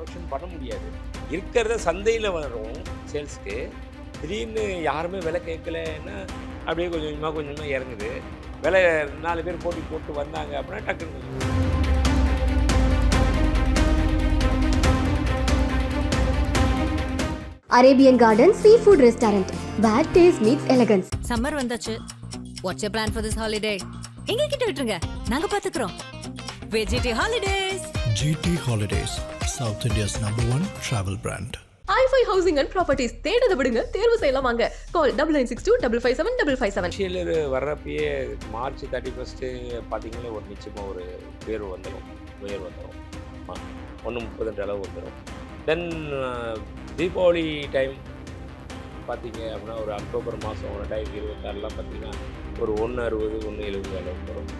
Production பண்ண முடியாது. இருக்கிறத சந்தையில் வரும் சேல்ஸ்க்கு. திடீர்னு யாருமே விலை கேட்கலன்னா அப்படியே கொஞ்சம் கொஞ்சமாக கொஞ்சம் கொஞ்சமாக இறங்குது. விலை நாலு பேர் போட்டி போட்டு வந்தாங்க அப்படின்னா டக்குன்னு கொஞ்சம் Arabian garden sea food restaurant bad taste meets elegance summer வந்தாச்சு. What's your plan for this holiday எங்க கிட்ட விட்டுருங்க. நாங்க பாத்துக்கிறோம். வெஜிடி holidays GT Holidays, South India's number one travel brand. ஐஃபை ஹவுசிங் அண்ட் ப்ராப்பர்ட்டிஸ் தேடுத விடுங்க தேர்வு செய்யலாம் வாங்க. Call double nine six two double five seven double five seven அரசியல் வர்றப்பயே மார்ச் தேர்ட்டி ஃபஸ்ட்டு பார்த்தீங்கன்னா ஒரு நிச்சயமாக ஒரு உயர்வு வந்துடும் உயர்வு வந்துடும் ஒன்று முப்பத்தெட்டு அளவு வந்துடும் தென் தீபாவளி டைம் பார்த்தீங்க அப்படின்னா ஒரு அக்டோபர் மாதம் ரெண்டாயிரத்தி இருபத்தாறுலாம் பார்த்தீங்கன்னா ஒரு ஒன்று அறுபது ஒன்று எழுபது அளவுக்கு வரும்.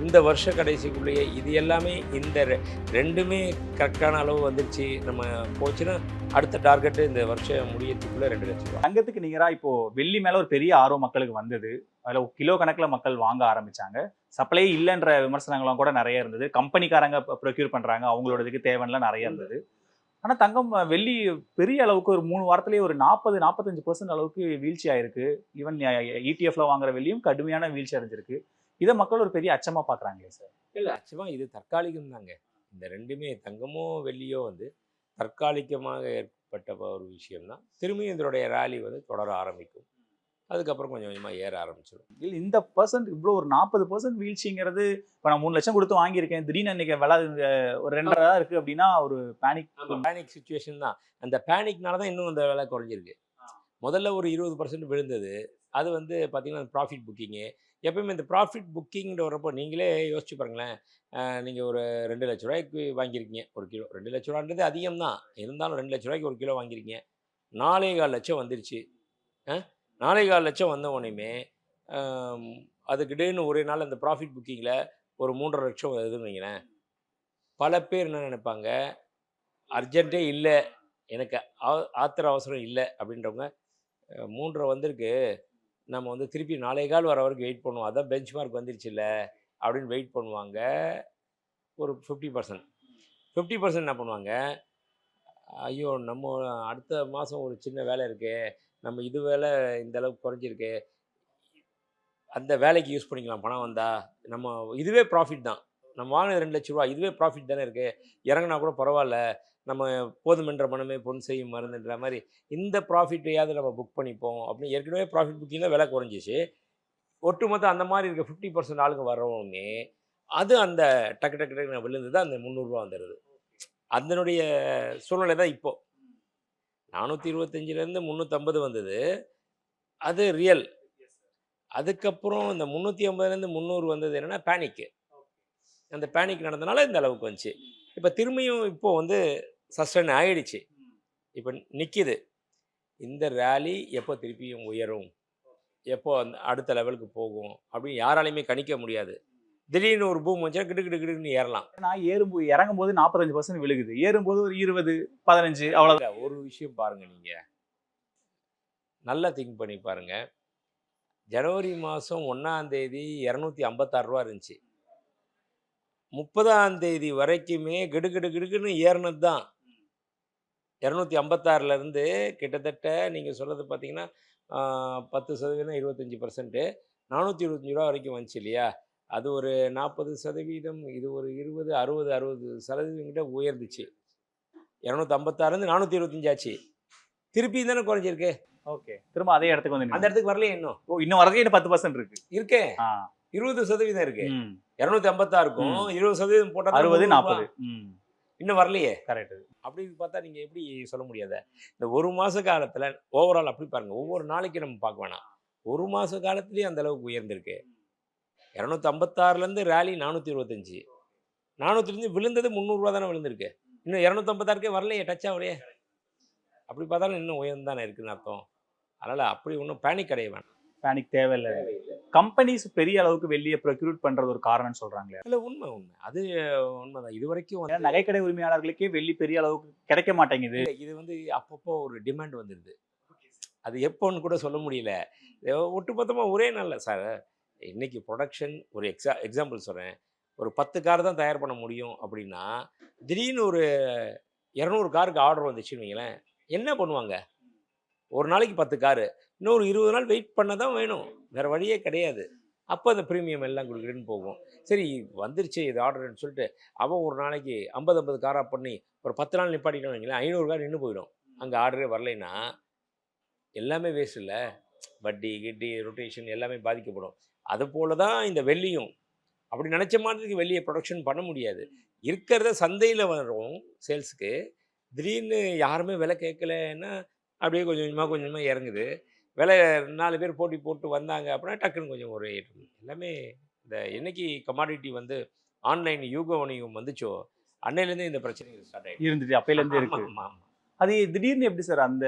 இந்த வருஷ கடைசிக்குள்ளேயே இது எல்லாமே இந்த ரெ- ரெண்டுமே கரெக்டான அளவு வந்துருச்சு நம்ம போச்சுன்னா அடுத்த டார்கெட்டு இந்த வருஷம் முடியறதுக்குள்ளே ரெண்டு லட்சம் ரூபா தங்கத்துக்கு நிகராக இப்போது வெள்ளி மேலே ஒரு பெரிய ஆர்வம் மக்களுக்கு வந்தது. அதில் கிலோ கணக்கில் மக்கள் வாங்க ஆரம்பித்தாங்க சப்ளை இல்லைன்ற விமர்சனங்களும் கூட நிறைய இருந்தது. கம்பெனிக்காரங்க ப்ரொக்யூர் பண்ணுறாங்க அவங்களோட இதுக்கு தேவைலாம் நிறைய இருந்தது. ஆனால் தங்கம் வெள்ளி பெரிய அளவுக்கு ஒரு மூணு வாரத்துலேயே ஒரு நாற்பது நாற்பத்தஞ்சு பர்சன்ட் அளவுக்கு வீழ்ச்சி ஆயிருக்கு. ஈவன் இடிஎஃப்ல வாங்குற வெள்ளியும் கடுமையான வீழ்ச்சி அடைஞ்சிருக்கு. இதை மக்கள் ஒரு பெரிய அச்சமா பாக்குறாங்களே சார். இல்லை ஆக்சுவலாக இது தற்காலிகம் தாங்க இந்த ரெண்டுமே தங்கமோ வெள்ளியோ வந்து தற்காலிகமாக ஏற்பட்ட ஒரு விஷயம்தான் திரும்பியும் இதனுடைய ரேலி வந்து தொடர ஆரம்பிக்கும். அதுக்கப்புறம் கொஞ்சம் கொஞ்சமாக ஏற ஆரம்பிச்சிடும். இல்ல இந்த பர்சன்ட் இவ்வளோ ஒரு நாற்பது பர்சன்ட் வீழ்ச்சிங்கிறது இப்போ நான் மூணு லட்சம் கொடுத்து வாங்கியிருக்கேன். திடீர்னு இன்னைக்கு விலை ஒரு ரெண்டரை தான் இருக்கு அப்படின்னா ஒரு பேனிக் பேனிக் சுச்சுவேஷன் தான். அந்த பேனிக்னால தான் இன்னும் அந்த விலை குறைஞ்சிருக்கு. முதல்ல ஒரு இருபது பர்சன்ட் விழுந்தது. அது வந்து பார்த்தீங்கன்னா ப்ராஃபிட் புக்கிங்கு எப்பயுமே இந்த ப்ராஃபிட் புக்கிங்கிற வரப்போ நீங்களே யோசிச்சு பாருங்களேன். நீங்கள் ஒரு ரெண்டு லட்ச ரூபாய்க்கு வாங்கியிருக்கீங்க ஒரு கிலோ. ரெண்டு லட்ச ரூபான்றது அதிகம் தான். இருந்தாலும் ரெண்டு லட்ச ரூபாய்க்கு ஒரு கிலோ வாங்கியிருக்கீங்க. நாலே கால் லட்சம் வந்துருச்சு. நாலே கால் லட்சம் வந்த உடனேயுமே அதுக்கிட்டேன்னு ஒரே நாள் அந்த ப்ராஃபிட் புக்கிங்கில் ஒரு மூன்றரை லட்சம் வருதுன்னு வைங்களேன். பல பேர் என்ன நினைப்பாங்க? அர்ஜென்ட்டே இல்லை. எனக்கு ஆ- ஆத்திர அவசரம் இல்லை. அப்படின்றவங்க மூன்றரை வந்திருக்கு. நம்ம வந்து திருப்பி நாளை கால் வர வரைக்கும் வெயிட் பண்ணுவோம். அதான் பெஞ்ச் மார்க் வந்துருச்சுல்ல அப்படின்னு வெயிட் பண்ணுவாங்க. ஒரு ஃபிஃப்டி பர்சன்ட் ஃபிஃப்டி பர்சன்ட் என்ன பண்ணுவாங்க? ஐயோ நம்ம அடுத்த மாதம் ஒரு சின்ன வேலை இருக்குது நம்ம இது வேலை இந்த அளவுக்கு குறைஞ்சிருக்கு. அந்த வேலைக்கு யூஸ் பண்ணிக்கலாம். பணம் வந்தால் நம்ம இதுவே ப்ராஃபிட் தான். நம்ம வாங்கினது ரெண்டு லட்ச ரூபா இதுவே ப்ராஃபிட் தானே இருக்குது இறங்கினா கூட பரவாயில்ல. நம்ம போதுமென்ற மனமே பொன் செய்யும் மருந்துன்ற மாதிரி இந்த ப்ராஃபிட்டையாவது நம்ம புக் பண்ணிப்போம். அப்படின்னு ஏற்கனவே ப்ராஃபிட் புக்கிங்கில் விலை குறைஞ்சிச்சு. ஒட்டுமொத்த அந்த மாதிரி இருக்க ஃபிஃப்டி பர்சன்ட் ஆளுங்க வர்றவங்க அது அந்த டக்கு டக்கு டக்கு விழுந்து தான் அந்த முந்நூறுரூவா வந்துடுது அதனுடைய சூழ்நிலை தான் இப்போது நானூற்றி இருபத்தஞ்சிலேருந்து முந்நூற்றம்பது வந்தது. அது ரியல் அதுக்கப்புறம் இந்த முந்நூற்றி ஐம்பதுலேருந்து முந்நூறு வந்தது என்னென்னா பேனிக்கு அந்த பேனிக் நடந்தனால இந்த அளவுக்கு வந்துச்சு. இப்போ திரும்பியும் இப்போ வந்து சஸ்டன் ஆயிடுச்சு. இப்போ நிற்கிது இந்த ரேலி எப்போ திருப்பியும் உயரும்? எப்போ அந்த அடுத்த லெவலுக்கு போகும்? அப்படின்னு யாராலையுமே கணிக்க முடியாது. திடீர்னு ஒரு பூம் வந்துச்சுன்னா கிடு கிடு கிடுன்னு ஏறலாம். நான் ஏறும்போது இறங்கும் போது நாற்பத்தஞ்சு பர்சன்ட் விழுகுது. ஏறும்போது ஒரு இருபது பதினஞ்சு அவ்வளோ இல்ல, ஒரு விஷயம் பாருங்க நீங்க. நல்லா திங்க் பண்ணி பாருங்க. ஜனவரி மாதம் ஒன்றாம் தேதி இரநூத்தி ஐம்பத்தாறு ரூபா இருந்துச்சு. முப்பதாம் தேதி வரைக்குமே கிடு கிடு கிடுக்குன்னு ஏறினது தான். இரநூத்தி ஐம்பத்தாறுலேருந்து கிட்டத்தட்ட நீங்கள் சொல்கிறது பார்த்தீங்கன்னா பத்து சதவீதம் இருபத்தஞ்சி பர்சன்ட்டு நானூற்றி இருபத்தஞ்சி ரூபா வரைக்கும் வந்துச்சு இல்லையா? அது ஒரு நாற்பது சதவீதம் இது ஒரு இருபது அறுபது அறுபது சதவீதம் கிட்ட உயர்ந்துச்சு. இரநூத்தி ஐம்பத்தாறுலேருந்து நானூற்றி இருபத்தஞ்சி ஆச்சு. திருப்பி தானே குறைஞ்சிருக்கு. ஓகே. திரும்ப அதே இடத்துக்கு வந்து அந்த. இடத்துக்கு வரலையே இன்னும். ஓ இன்னும் வரதுக்கு இன்னும் பத்து பர்சன்ட் இருக்கு. இருக்கே. இருபது சதவீதம் இருக்கு. இரநூத்தி ஐம்பத்தாறுக்கும். இருபது சதவீதம் போட்டால் அறுபது நாற்பது. இன்னும் வரலையே. கரெக்ட் அப்படி பார்த்தா நீங்கள் எப்படி சொல்ல முடியாத இந்த ஒரு மாத காலத்தில் ஓவரால் அப்படி பாருங்க. ஒவ்வொரு நாளைக்கு நம்ம பார்க்க வேணாம். ஒரு மாத காலத்துலேயே அந்த அளவுக்கு உயர்ந்திருக்கு. இரநூத்தி ஐம்பத்தாறுலேருந்து ரேலி நானூற்றி இருபத்தஞ்சி. நானூற்றி விழுந்தது முந்நூறுரூவா தானே விழுந்திருக்கு. இன்னும் இரநூத்தம்பத்தாறுக்கே வரலையே டச் ஆகலையே. அப்படி பார்த்தாலும் இன்னும் உயர்ந்து தானே இருக்குன்னு அர்த்தம். அதனால் அப்படி ஒன்றும் பேனிக் அடைய வேணாம். பேனிக் தேவையில்லை. கம்பெனிஸ் பெரிய அளவுக்கு வெளியே ப்ரொக்யூட் பண்றது ஒரு காரணம்னு சொல்றாங்களே. இல்லை உண்மை உண்மை. அது உண்மைதான். இது வரைக்கும் நகைக்கடை உரிமையாளர்களுக்கே வெள்ளி பெரிய அளவுக்கு கிடைக்க மாட்டேங்குது. இது வந்து அப்பப்போ ஒரு டிமாண்ட் வந்துடுது அது எப்போன்னு கூட சொல்ல முடியல. ஒட்டுமொத்தமாக ஒரே நாளில் சார் இன்னைக்கு ப்ரொடக்ஷன் ஒரு எக்ஸா எக்ஸாம்பிள் சொல்கிறேன் ஒரு பத்து கார் தான் தயார் பண்ண முடியும் அப்படின்னா திடீர்னு ஒரு இரநூறு காருக்கு ஆர்டர் வந்துச்சுன்னு வைங்களேன் என்ன பண்ணுவாங்க? ஒரு நாளைக்கு பத்து காரு இன்னொரு இருபது நாள் வெயிட் பண்ண தான் வேணும். வேறு வழியே கிடையாது. அப்போ அந்த ப்ரீமியம் எல்லாம் கொடுக்குறேன்னு போகும். சரி வந்துருச்சு இது ஆர்டர்னு சொல்லிட்டு அவன் ஒரு நாளைக்கு ஐம்பது ஐம்பது காராக பண்ணி ஒரு பத்து நாள் நிப்பாட்டிட்டோம்னு வைங்களேன் ஐநூறு கார் நின்று போயிடும். அங்கே ஆர்டரே வரலைன்னா எல்லாமே வேஸ்ட் இல்லை. வட்டி கிட்டி ரொட்டேஷன் எல்லாமே பாதிக்கப்படும். அது போல தான் இந்த வெள்ளியும். அப்படி நினச்ச மாதிரி வெளியே ப்ரொடக்ஷன் பண்ண முடியாது. இருக்கிறத சந்தையில் வரும் சேல்ஸுக்கு திடீர்னு யாருமே விலை கேட்கலன்னா அப்படியே கொஞ்சம் கொஞ்சமாக கொஞ்சமாக இறங்குது. விலை நாலு பேர் போட்டி போட்டு வந்தாங்க அப்படின்னா டக்குன்னு கொஞ்சம் ஒரு எல்லாமே இந்த என்னைக்கு கமாடிட்டி வந்து ஆன்லைன் யூக வணிகம் வந்துச்சோ அன்னையிலேருந்து இந்த பிரச்சனை ஸ்டார்ட் ஆகிடுச்சு இருந்துச்சு அப்பையிலேருந்து இருக்கு. அது திடீர்னு எப்படி சார் அந்த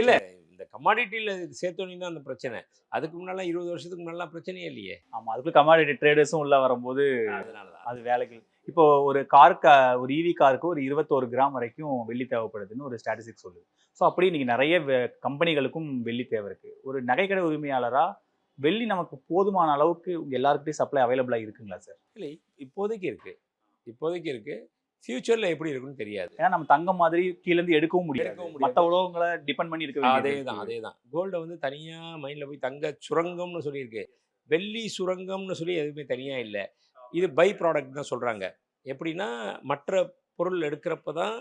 இல்ல இந்த கமாடிட்டியில் சேர்த்தோன்னே தான் அந்த பிரச்சனை. அதுக்கு முன்னாலாம் இருபது வருஷத்துக்கு முன்னாலாம் பிரச்சனையே இல்லையே. ஆமா அதுக்குள்ள கமாடிட்டி ட்ரேடர்ஸும் உள்ள வரும்போது அதனால தான். அது வேலைக்கு இப்போ ஒரு காருக்கு ஒரு ஈவி காருக்கு ஒரு இருபத்தோரு கிராம் வரைக்கும் வெள்ளி தேவைப்படுதுன்னு ஒரு ஸ்டாட்டிஸ்டிக் சொல்லுது. ஸோ அப்படி இன்னைக்கு நிறைய கம்பெனிகளுக்கும் வெள்ளி தேவை இருக்கு. ஒரு நகைக்கடை உரிமையாளரா வெள்ளி நமக்கு போதுமான அளவுக்கு எல்லாருக்கிட்டையும் சப்ளை அவைலபிளா இருக்குங்களா சார் இல்லை இப்போதைக்கு இருக்கு. இப்போதைக்கு இருக்கு. ஃபியூச்சரில் எப்படி இருக்குன்னு தெரியாது. ஏன்னா நம்ம தங்கம் மாதிரி கீழ இருந்து எடுக்கவும் முடியாது. மற்ற உலகங்களை டிபெண்ட் பண்ணி இருக்க. அதே தான். அதே தான் கோல்டை வந்து தனியாக மைண்டில் போய் தங்க சுரங்கம்னு சொல்லியிருக்கு. வெள்ளி சுரங்கம்னு சொல்லி எதுவுமே தனியாக இல்லை. இது பை ப்ராடக்ட் தான் சொல்கிறாங்க எப்படின்னா மற்ற பொருள் எடுக்கிறப்ப தான்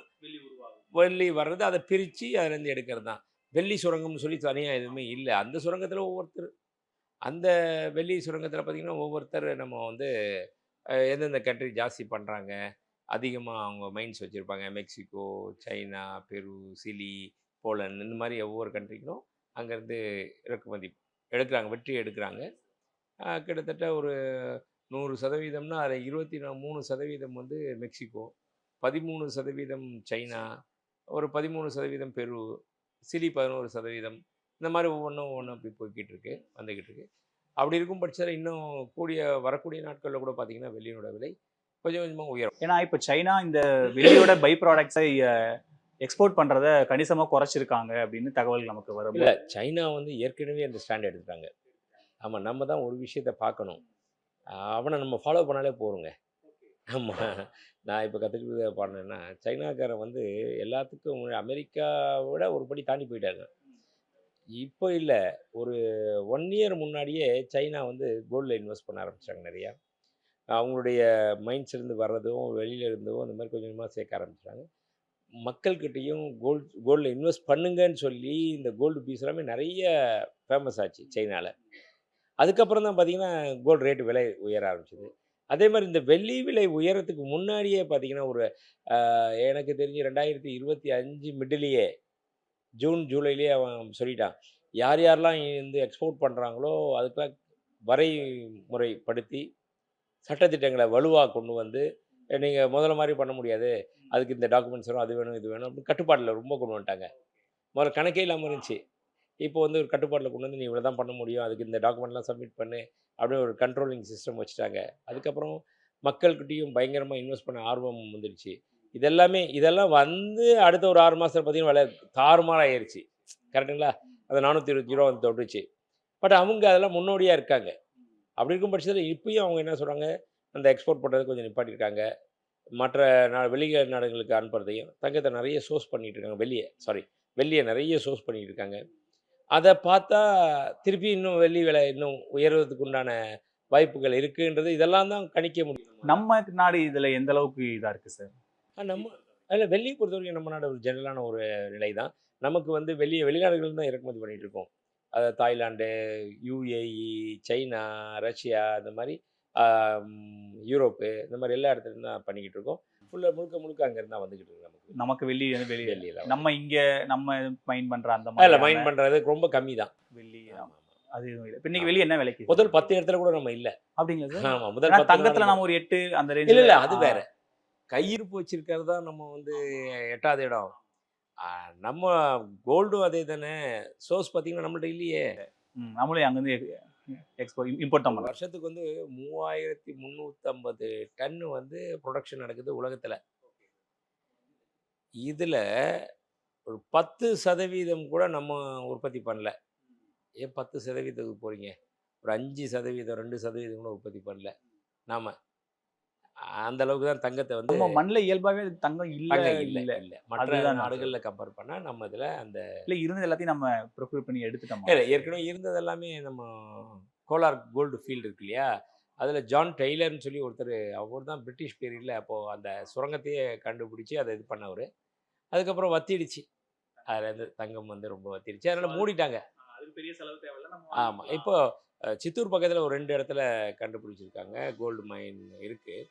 வெள்ளி வர்றது அதை பிரித்து அதுலேருந்து எடுக்கிறது தான். வெள்ளி சுரங்கம்னு சொல்லி தனியாக எதுவுமே இல்லை. அந்த சுரங்கத்தில் ஒவ்வொருத்தர் அந்த வெள்ளி சுரங்கத்தில் பார்த்திங்கன்னா ஒவ்வொருத்தர் நம்ம வந்து எந்தெந்த கண்ட்ரி ஜாஸ்தி பண்ணுறாங்க அதிகமாக அவங்க மைண்ட்ஸ் வச்சுருப்பாங்க. Mexico China Peru Chile Poland இந்த மாதிரி ஒவ்வொரு கண்ட்ரிக்கும் அங்கேருந்து இறக்குமதி எடுக்கிறாங்க வெற்றி எடுக்கிறாங்க. கிட்டத்தட்ட ஒரு நூறு சதவீதம்னா அதில் இருபத்தி மூணு சதவீதம் வந்து மெக்சிகோ பதிமூணு சதவீதம் சைனா ஒரு பதிமூணு சதவீதம் பெரு சிலி பதினோரு சதவீதம் இந்த மாதிரி ஒவ்வொன்றும் ஒவ்வொன்றும் அப்படி போய்கிட்டு இருக்கு வந்துக்கிட்டு இருக்கு. அப்படி இருக்கும் பட்சத்தில் இன்னும் கூடிய வரக்கூடிய நாட்களில் கூட பார்த்தீங்கன்னா வெள்ளியோட விலை கொஞ்சம் கொஞ்சமாக உயரும். ஏன்னா இப்போ சைனா இந்த வெள்ளியோட பை ப்ராடக்ட்ஸை எக்ஸ்போர்ட் பண்றத கணிசமா குறைச்சிருக்காங்க அப்படின்னு தகவல் நமக்கு வரும். இல்லை சைனா வந்து ஏற்கனவே அந்த ஸ்டாண்ட் எடுத்துட்டாங்க. ஆமாம் நம்ம தான் ஒரு விஷயத்த பார்க்கணும் அவனை நம்ம ஃபாலோ பண்ணாலே போகிறோங்க ஆமாம் நான் இப்போ கற்றுக்கிட்டு பாடினேன்னா சைனாக்காரன் வந்து எல்லாத்துக்கும் அமெரிக்காவை விட ஒரு படி தாண்டி போயிட்டாங்க. இப்போ இல்லை. ஒரு ஒன் இயர் முன்னாடியே சைனா வந்து கோல்டில் இன்வெஸ்ட் பண்ண ஆரம்பிச்சாங்க நிறையா. அவங்களுடைய மைண்ட்ஸ் இருந்து வர்றதும் வெளியில இருந்தும் அந்த மாதிரி கொஞ்சம் கொஞ்சமாக சேர்க்க ஆரம்பிச்சாங்க. மக்கள்கிட்டையும் கோல்டு கோல்டில் இன்வெஸ்ட் பண்ணுங்கன்னு சொல்லி இந்த கோல்டு பீஸ் எல்லாமே நிறைய ஃபேமஸ் ஆச்சு சைனாவில் அதுக்கப்புறம் தான் பார்த்தீங்கன்னா கோல்டு ரேட்டு விலை உயர ஆரம்பிச்சது. அதே மாதிரி இந்த வெள்ளி விலை உயரத்துக்கு முன்னாடியே பார்த்தீங்கன்னா ஒரு எனக்கு தெரிஞ்சு ரெண்டாயிரத்தி இருபத்தி அஞ்சு மிடிலேயே ஜூன் ஜூலைலேயே அவன் சொல்லிட்டான். யார் யாரெல்லாம் வந்து எக்ஸ்போர்ட் பண்ணுறாங்களோ அதுக்கெல்லாம் வரை முறைப்படுத்தி சட்டத்திட்டங்களை வலுவாக கொண்டு வந்து நீங்கள் முதல்ல மாதிரி பண்ண முடியாது. அதுக்கு இந்த டாக்குமெண்ட்ஸ் வரும் அது வேணும் இது வேணும் அப்படின்னு கட்டுப்பாட்டில் ரொம்ப கொண்டு வந்துட்டாங்க. முதல்ல கணக்கே இல்லாமல் இருந்துச்சு. இப்போ வந்து ஒரு கட்டுப்பாட்டில் கொண்டு வந்து நீ இவ்வளோ தான் பண்ண முடியும். அதுக்கு இந்த டாக்குமெண்ட்லாம் சப்மிட் பண்ணு. அப்படின்னு ஒரு கண்ட்ரோலிங் சிஸ்டம் வச்சுட்டாங்க. அதுக்கப்புறம் மக்கள்கிட்டையும் பயங்கரமாக இன்வெஸ்ட் பண்ண ஆர்வம் வந்துடுச்சு. இதெல்லாமே இதெல்லாம் வந்து அடுத்த ஒரு ஆறு மாதத்தில் பார்த்தீங்கன்னா விலை தாறுமாறாயிருச்சு கரெக்டுங்களா அந்த நானூற்றி இருபத்தி ரூபா வந்து தொட்டுச்சு. பட் அவங்க அதெல்லாம் முன்னோடியாக இருக்காங்க. அப்படி இருக்கும் பட்சத்தில் இப்பயும் அவங்க என்ன சொல்கிறாங்க அந்த எக்ஸ்போர்ட் பண்ணுறது கொஞ்சம் நிப்பாட்டியிருக்காங்க. மற்ற நா வெளிய நாடுகளுக்கு அனுப்புறதையும் தங்கத்தை நிறைய சோர்ஸ் பண்ணிகிட்டு இருக்காங்க. வெளியே சாரி வெளியே நிறைய சோர்ஸ் பண்ணிகிட்டு இருக்காங்க. அதை பார்த்தா திருப்பி இன்னும் வெள்ளி விலை இன்னும் உயர்வதற்கு உண்டான வாய்ப்புகள் இருக்குன்றது இதெல்லாம் தான் கணிக்க முடியும் நம்ம நாடு இதுல எந்த அளவுக்கு இதா இருக்கு சார்? நம்ம அதில் வெள்ளியை பொறுத்த வரைக்கும் நம்ம நாடு ஒரு ஜெனரலான ஒரு நிலை தான். நமக்கு வந்து வெளியே வெளிநாடுகள் தான் இறக்குமதி பண்ணிட்டு இருக்கோம். அதாவது தாய்லாந்து யூஏஇ சைனா ரஷ்யா இந்த மாதிரி யூரோப்பு இந்த மாதிரி எல்லா இடத்துலையும் தான் பண்ணிக்கிட்டு இருக்கோம். ஃபுல்லாக முழுக்க முழுக்க அங்கேருந்து தான் வந்துக்கிட்டு இருக்கு நமக்கு வெள்ளி வந்து வெளியே. வெள்ளியில் நம்ம இங்க நம்ம மைண்ட் பண்ற அந்த மாதிரி மைண்ட் பண்ணுறது ரொம்ப கம்மி தான் வெள்ளி அது எதுவும் இல்ல. இன்னைக்கு வெளியே என்ன விலைக்கு? முதல் பத்து இடத்துல கூட நம்ம இல்லை. அப்படிங்களா ஆமாம் முதல் தங்கத்துல நம்ம ஒரு எட்டு அந்த இல்ல ரேஞ்சில் இல்ல அது வேற. கையிருப்பு வச்சிருக்கிறது தான் நம்ம வந்து எட்டாவது இடம். நம்ம கோல்டும் அதே தானே. சோர்ஸ் பார்த்தீங்கன்னா நம்மள்ட்ட இல்லையே. நம்மளே அங்கிருந்து எக்ஸ்போர்ட் இம்போர்ட் பண்றோம் வருஷத்துக்கு வந்து மூவாயிரத்தி முந்நூற்றம்பது டன்னு வந்து ப்ரொடக்ஷன் நடக்குது உலகத்தில். இதில் ஒரு பத்து சதவீதம் கூட நம்ம உற்பத்தி பண்ணல. ஏன் பத்து சதவீதத்துக்கு போகிறீங்க ஒரு அஞ்சு சதவீதம் ரெண்டு சதவீதம் கூட உற்பத்தி பண்ணல நாம். அந்த அளவுக்கு தான் தங்கத்தை வந்து நம்ம மண்ணில் இயல்பாவே தங்கம் இல்ல இல்ல இல்லை. மற்ற நாடுகளில் கம்பேர் பண்ணால் நம்ம இதில் அந்த இல்ல இருந்தது எல்லாத்தையும் நம்ம ப்ரொக்யூர் பண்ணி எடுத்துட்டோமா? இல்லை ஏற்கனவே இருந்தது எல்லாமே நம்ம கோலார் கோல்டு ஃபீல்டு இருக்கு இல்லையா? அதில் ஜான் டெய்லர்னு சொல்லி ஒருத்தர் அவர் தான் பிரிட்டிஷ் பீரியடில் அப்போது அந்த சுரங்கத்தையே கண்டுபிடிச்சி அதை இது பண்ணவர். அதுக்கப்புறம் வத்திடுச்சு. அதில் இருந்து தங்கம் வந்து ரொம்ப வத்திடுச்சு. அதனால் மூடிட்டாங்க. பெரிய செலவு தேவையில்ல ஆமாம் இப்போ சித்தூர் பக்கத்தில் ஒரு ரெண்டு இடத்துல கண்டுபிடிச்சிருக்காங்க. கோல்டு மைன் இருக்குது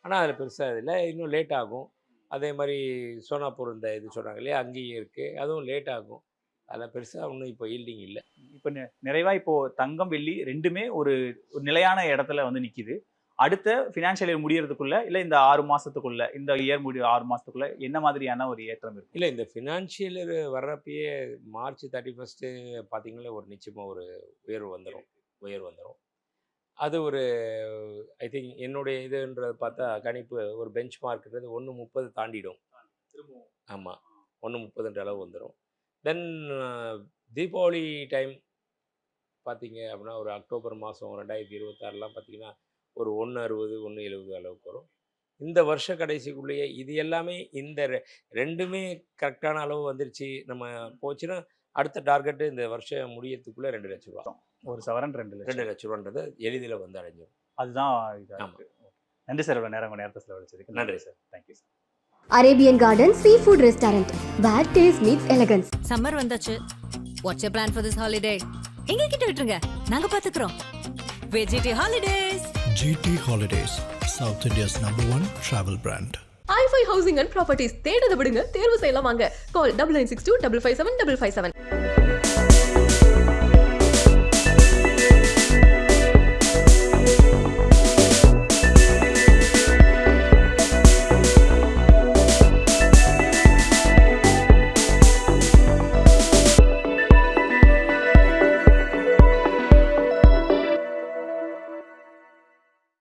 ஆனால் அதில் பெருசாக இல்லை. இன்னும் லேட் ஆகும். அதே மாதிரி சோனாப்பூர் இந்த இது சொன்னாங்க இல்லையா? அங்கேயும் இருக்குது அதுவும் லேட் ஆகும். அதில் பெருசாக ஒன்றும் இப்போ ஈல்டிங் இல்லை. இப்போ நி- நிறைவா இப்போ தங்கம் வெள்ளி ரெண்டுமே ஒரு ஒரு நிலையான இடத்துல வந்து நிக்குது. அடுத்த ஃபினான்ஷியல் இயர் முடியறதுக்குள்ள இல்லை இந்த ஆறு மாதத்துக்குள்ள இந்த இயர் முடி ஆறு மாதத்துக்குள்ள என்ன மாதிரியான ஒரு ஏற்றம் இருக்கு? இல்லை இந்த ஃபினான்ஷியல் வர்றப்பயே மார்ச் தேர்ட்டி ஃபஸ்ட்டு பார்த்தீங்கன்னா ஒரு நிச்சயமாக ஒரு உயர்வு வந்துடும் உயர்வு வந்துடும் அது ஒரு ஐ திங்க் என்னுடைய இதுன்றது பார்த்தா கணிப்பு ஒரு பெஞ்ச் மார்க்ன்றது ஒன்று முப்பது தாண்டிடும். ஆமாம் ஒன்று முப்பதுன்ற அளவு வந்துடும் தென் தீபாவளி டைம் பார்த்தீங்க அப்படின்னா ஒரு அக்டோபர் மாதம் ரெண்டாயிரத்தி இருபத்தாறுலாம் பார்த்தீங்கன்னா ஒரு ஒன்று அறுபது ஒன்று எழுபது அளவுக்கு வரும். இந்த வருஷ கடைசிக்குள்ளேயே இது எல்லாமே இந்த ரெ- ரெண்டுமே கரெக்டான அளவு வந்துருச்சு நம்ம போச்சுன்னா அடுத்த டார்கெட்டு இந்த வருஷம் முடியறதுக்குள்ளே ரெண்டு லட்ச ரூபா. ஒரு சவரன் ரெண்டு ரெண்டு லட்சம் லட்ச ரூபான்றது எளிதில் வந்து அடைஞ்சிடும் அதுதான் இதா நன்றி சார் இவ்வளவு நேரம் நேரத்தை செலவழிச்சதுக்கு. நன்றி sir. Thank you sir Arabian garden sea food restaurant where taste meets elegance summer வந்தாச்சு. What's your plan for this holiday எங்க கிட்ட விட்டுருங்க. நாங்க பாத்துக்கிறோம். வெஜிடி holidays GT holidays South India's number one travel brand ஐஃபை ஹவுசிங் அண்ட் ப்ராப்பர்ட்டிஸ் தேடுத விடுங்க தேர்வு செய்யலாம் வாங்க. Call double nine six two double five seven double five seven